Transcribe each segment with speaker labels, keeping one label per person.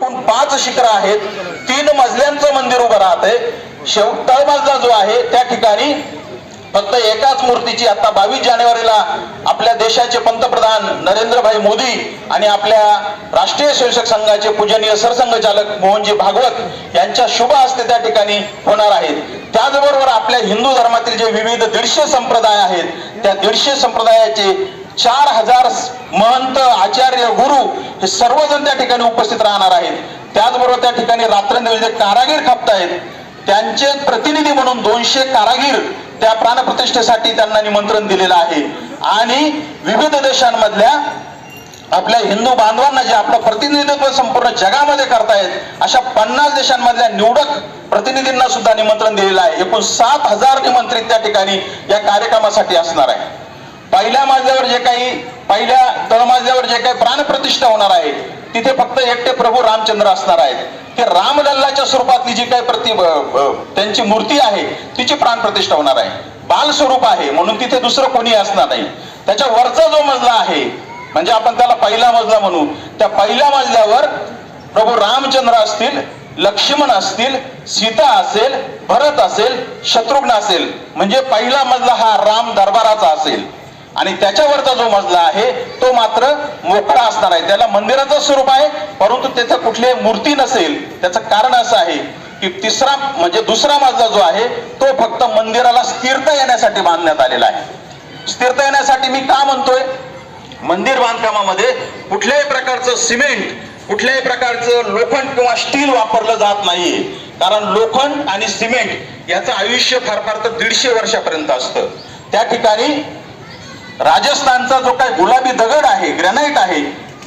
Speaker 1: एकूण पाच शिखर आहेत. तीन मजल्यांचं मंदिर उभं राहतंय. शेव तळमजला जो आहे त्या ठिकाणी फक्त एकाच मूर्तीची आता बावीस जानेवारीला आपल्या देशाचे पंतप्रधान नरेंद्रभाई मोदी आणि आपल्या राष्ट्रीय शिक्षक संघाचे पूजनीय सरसंघचालक मोहनजी भागवत यांच्या शुभ हस्ते त्या ठिकाणी होणार आहेत. त्याचबरोबर आपल्या हिंदू धर्मातील जे विविध दीडशे संप्रदाय आहेत त्या दीडशे संप्रदायाचे चार हजार महंत आचार्य गुरु हे सर्वजण त्या ठिकाणी उपस्थित राहणार आहेत. त्याचबरोबर त्या ठिकाणी रात्रंदिवस जे कारागीर खपतायत त्यांचे प्रतिनिधी म्हणून दोनशे कारागीर त्या प्राणप्रतिष्ठेसाठी त्यांना निमंत्रण दिलेलं आहे. आणि विविध देशांमधल्या आपल्या हिंदू बांधवांना जे आपलं प्रतिनिधित्व संपूर्ण जगामध्ये करतायत अशा पन्नास देशांमधल्या निवडक प्रतिनिधींना सुद्धा निमंत्रण दिलेलं आहे. एकूण सात हजार निमंत्रित त्या ठिकाणी या कार्यक्रमासाठी असणार आहे पहिल्या माझ्यावर जे काही पहिल्या तळमाजल्यावर जे काही प्राणप्रतिष्ठा होणार आहे तिथे फक्त एकटे प्रभू रामचंद्र असणार आहेत. ते रामलल्लाच्या स्वरूपातली जी काही प्रति त्यांची मूर्ती आहे तिची प्राणप्रतिष्ठा होणार आहे. बाल स्वरूप आहे म्हणून तिथे दुसरं कोणी असणार नाही. त्याच्या वरचा जो मजला आहे म्हणजे आपण त्याला पहिला मजला म्हणू त्या पहिल्या मजल्यावर प्रभू रामचंद्र असतील लक्ष्मण असतील सीता असेल भरत असेल शत्रुघ्न असेल म्हणजे पहिला मजला हा राम दरबाराचा असेल. आणि त्याच्यावरचा जो मजला आहे तो मात्र मोकळा असणार आहे. त्याला मंदिराचं स्वरूप आहे परंतु त्याचं कुठलीही मूर्ती नसेल. त्याचं कारण असं आहे की तिसरा म्हणजे दुसरा मजला जो आहे तो फक्त मंदिराला स्थिरता येण्यासाठी बांधण्यात आलेला आहे. स्थिरता येण्यासाठी मी का म्हणतोय? मंदिर बांधकामामध्ये कुठल्याही प्रकारचं सिमेंट कुठल्याही प्रकारचं लोखंड किंवा स्टील वापरलं जात नाहीये. कारण लोखंड आणि सिमेंट याचं आयुष्य फार फार तर दीडशे वर्षापर्यंत असतं. त्या ठिकाणी राजस्थानचा जो काही गुलाबी दगड आहे ग्रॅनाइट आहे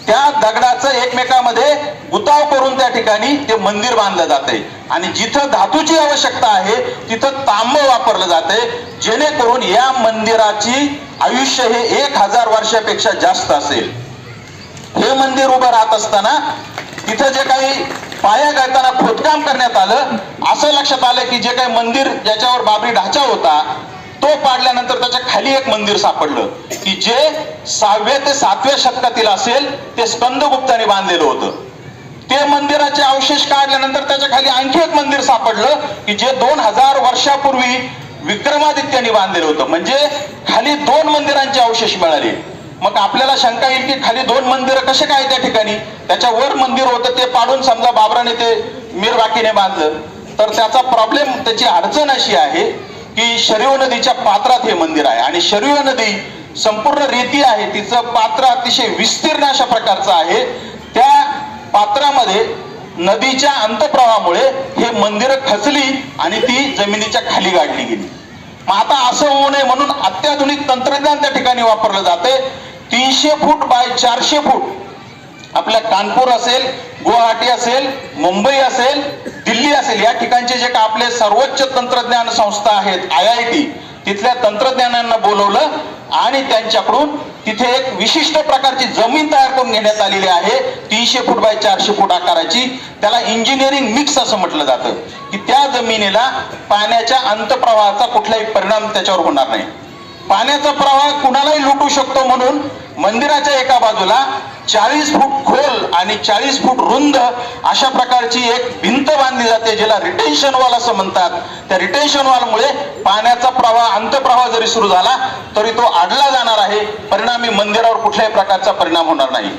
Speaker 1: त्या दगडाचं एकमेकामध्ये उताव करून त्या ठिकाणी ते मंदिर बांधलं जाते. आणि जिथं धातूची आवश्यकता आहे तिथं तांब वापरलं जाते जेणेकरून या मंदिराची आयुष्य हे एक हजार वर्षापेक्षा जास्त असेल. हे मंदिर उभं राहत असताना तिथं जे काही पाया गाळताना खोदकाम करण्यात आलं असं लक्षात आलं की जे काही मंदिर ज्याच्यावर बाबरी ढाचा होता तो पाडल्यानंतर त्याच्याखाली एक मंदिर सापडलं. की जे सहाव्या ते सातव्या शतकातील असेल ते स्कंदगुप्ताने बांधलेलं होतं. ते मंदिराचे अवशेष काढल्यानंतर त्याच्याखाली आणखी एक मंदिर सापडलं की जे दोन हजार वर्षापूर्वी विक्रमादित्याने बांधलेलं होतं. म्हणजे खाली दोन मंदिरांचे अवशेष मिळाले. मग आपल्याला शंका येईल की खाली दोन मंदिरं कसे काय त्या ठिकाणी? त्याच्या वर मंदिर होतं ते पाडून समजा बाबराने ते मीरबाकीने बांधलं. तर त्याचा प्रॉब्लेम त्याची अडचण अशी आहे की शरीव नदीच्या पात्रात हे मंदिर आहे. आणि शरीव नदी संपूर्ण रेती आहे. तिचं पात्र अतिशय विस्तीर्ण अशा प्रकारचं आहे. त्या पात्रामध्ये नदीच्या अंतप्रवाहामुळे हे मंदिर खचली आणि ती जमिनीच्या खाली गाडली गेली. मग आता असं होऊ नये म्हणून अत्याधुनिक तंत्रज्ञान त्या ठिकाणी वापरलं जाते तीनशे फूट बाय चारशे फूट आपल्या कानपूर असेल गुवाहाटी असेल मुंबई असेल दिल्ली असेल या ठिकाणचे जे का आपले सर्वोच्च तंत्रज्ञान संस्था आहेत आय आय टी तिथल्या तंत्रज्ञानांना बोलवलं आणि त्यांच्याकडून तिथे एक विशिष्ट प्रकारची जमीन तयार करून घेण्यात आलेली आहे तीनशे फूट बाय चारशे फूट आकाराची. त्याला इंजिनिअरिंग मिक्स असं म्हटलं जातं की त्या जमिनीला पाण्याच्या अंतप्रवाहाचा कुठलाही परिणाम त्याच्यावर होणार नाही. पाण्याचा प्रवाह कुणालाही लुटू शकतो म्हणून मंदिराच्या एका बाजूला चाळीस फूट खोल आणि चाळीस फूट रुंद अशा प्रकारची एक भिंत बांधली जाते ज्याला रिटेन्शन वॉल असं म्हणतात. त्या रिटेन्शन वॉलमुळे पाण्याचा प्रवाह अंतप्रवाह जरी सुरू झाला तरी तो आडला जाणार आहे. परिणामी मंदिरावर कुठल्याही प्रकारचा परिणाम होणार नाही.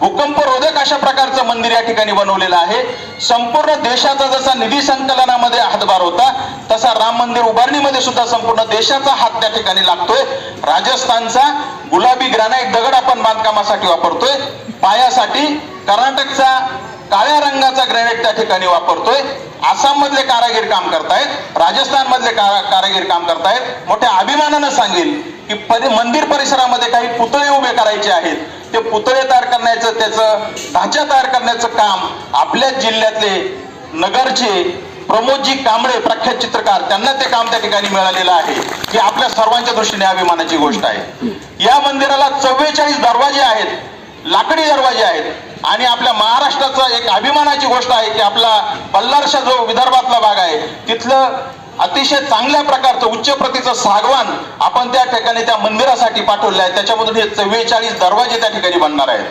Speaker 1: भूकंप रोधक अशा प्रकारचं मंदिर या ठिकाणी बनवलेलं आहे. संपूर्ण देशाचा जसा निधी संकलनामध्ये हातभार होता तसा राम मंदिर उभारणीमध्ये सुद्धा संपूर्ण देशाचा हात त्या ठिकाणी लागतोय. राजस्थानचा गुलाबी ग्रॅनाइट दगड आपण बांधकामासाठी वापरतोय. पायासाठी कर्नाटकचा काळ्या रंगाचा ग्रॅनाइट त्या ठिकाणी वापरतोय. आसाम मधले कारागीर काम करतायत. राजस्थान मधले कारागीर काम करतायत. मोठ्या अभिमानानं सांगेल की परि मंदिर परिसरामध्ये काही पुतळे उभे करायचे आहेत. ते पुतळे तयार करण्याचं त्याचं ढाचा तयार करण्याचं काम आपल्या जिल्ह्यातले नगरचे प्रमोदजी कांबळे प्रख्यात चित्रकार त्यांना ते काम त्या ठिकाणी मिळालेलं आहे ही आपल्या सर्वांच्या दृष्टीने अभिमानाची गोष्ट आहे. या मंदिराला चव्वेचाळीस दरवाजे आहेत लाकडी दरवाजे आहेत आणि आपल्या महाराष्ट्राचा एक अभिमानाची गोष्ट आहे की आपला बल्लारशा जो विदर्भातला भाग आहे तिथलं अतिशय चांगल्या प्रकारचं उच्च प्रतीचं सागवान आपण त्या ठिकाणी त्या मंदिरासाठी पाठवलं आहे. त्याच्यामधून हे चव्वेचाळीस दरवाजे त्या ठिकाणी बनणार आहेत.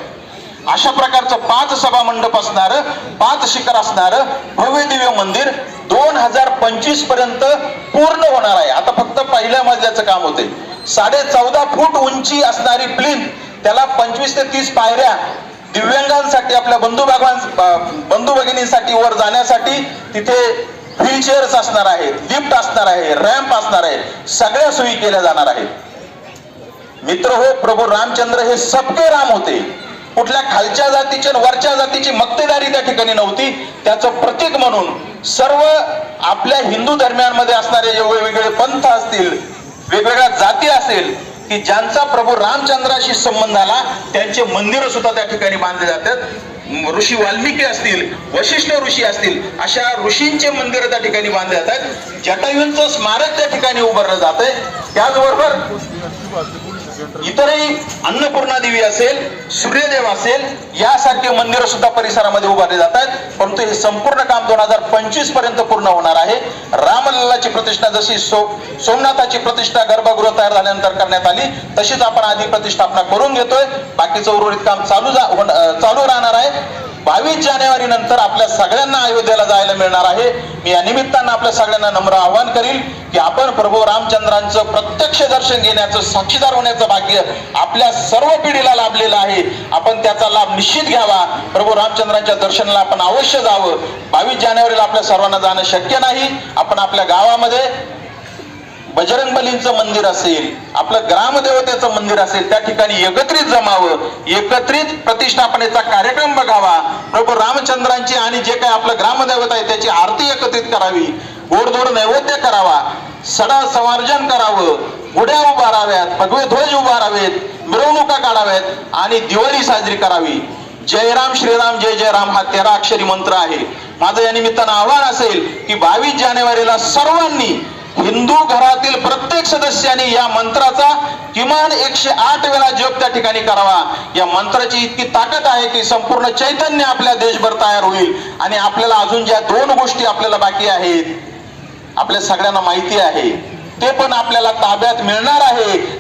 Speaker 1: अशा प्रकारचं पाच सभा मंडप असणार पाच शिखर असणार भव्य दिव्य मंदिर दोन हजार पंचवीसपर्यंत पूर्ण होणार आहे. आता फक्त पहिल्या मजल्याचं काम होते. साडे चौदा फूट उंची असणारी प्लिन त्याला पंचवीस ते तीस पायऱ्या दिव्यांगांसाठी आपल्या बंधू भगवान बंधू भगिनींसाठी वर जाण्यासाठी तिथे व्हीलचेअर्स असणार आहेत लिफ्ट असणार आहे रॅम्प असणार आहे सगळ्या सोयी केल्या जाणार आहेत. मित्र हो प्रभू रामचंद्र हे सबके राम होते. कुठल्या खालच्या जातीची वरच्या जातीची मक्तेदारी त्या ठिकाणी नव्हती. त्याचं प्रतीक म्हणून सर्व आपल्या हिंदू धर्मियांमध्ये असणारे जे वेगवेगळे पंथ असतील वेगवेगळ्या जाती असेल की ज्यांचा प्रभू रामचंद्राशी संबंध आला त्यांचे मंदिर सुद्धा त्या ठिकाणी बांधले जातात. ऋषी वाल्मिकी असतील वशिष्ठ ऋषी असतील अशा ऋषींचे मंदिर त्या ठिकाणी बांधले जातात. जटायूंचं स्मारक त्या ठिकाणी उभारलं जात आहे त्याचबरोबर इतरही अन्नपूर्णा देवी असेल सूर्यदेव असेल यासारखे मंदिर सुद्धा परिसरामध्ये उभारले जात आहेत परंतु हे संपूर्ण काम दोन हजार पंचवीसपर्यंत पूर्ण होणार आहे. रामलल्लाची प्रतिष्ठा जशी सो सोमनाथाची प्रतिष्ठा गर्भगृह तयार झाल्यानंतर करण्यात आली तशीच आपण आधी प्रतिष्ठापना करून घेतोय. बाकीचं उर्वरित काम चालू जा- चालू राहणार बावीस जानेवारी नंतर आपल्या सगळ्यांना अयोध्येला जायला मिळणार आहे. मी या निमित्तानं आपल्या सगळ्यांना नम्र आवाहन करील की आपण प्रभू रामचंद्रांचं प्रत्यक्ष दर्शन घेण्याचं साक्षीदार होण्याचं भाग्य आपल्या सर्व पिढीला लाभलेलं आहे. आपण त्याचा लाभ निश्चित घ्यावा. प्रभू रामचंद्रांच्या दर्शनाला आपण अवश्य जावं. बावीस जानेवारीला आपल्या सर्वांना जाणं शक्य नाही. आपण आपल्या गावामध्ये बजरंग बलींचं मंदिर असेल आपलं ग्रामदेवतेचं मंदिर असेल त्या ठिकाणी एकत्रित जमावं एकत्रित प्रतिष्ठापनेचा कार्यक्रम बघावा. प्रभू रामचंद्रांची आणि जे काही आपलं ग्रामदेवता आहे त्याची आरती एकत्रित करावी. गोडधोड नैवेद्य करावा. सडा संवर्जन करावं. गुड्या उभाराव्यात भगवे ध्वज उभारावेत मिरवणुका काढाव्यात आणि दिवाळी साजरी करावी. जयराम श्रीराम जय जय राम हा तेरा अक्षरी मंत्र आहे. माझं या निमित्तानं आव्हान असेल की बावीस जानेवारीला सर्वांनी हिंदू घरातील प्रत्येक सदस्याने या मंत्राचा किमान एकशे आठ वेळा जप त्या ठिकाणी करावा. या मंत्राची इतकी ताकद आहे की संपूर्ण चैतन्य आपल्या देशभर तयार होईल. आणि आपल्याला अजून ज्या दोन गोष्टी आपल्याला बाकी आहेत आपल्या सगळ्यांना माहिती आहे ते पण आपल्याला ताब्यात मिळणार आहे.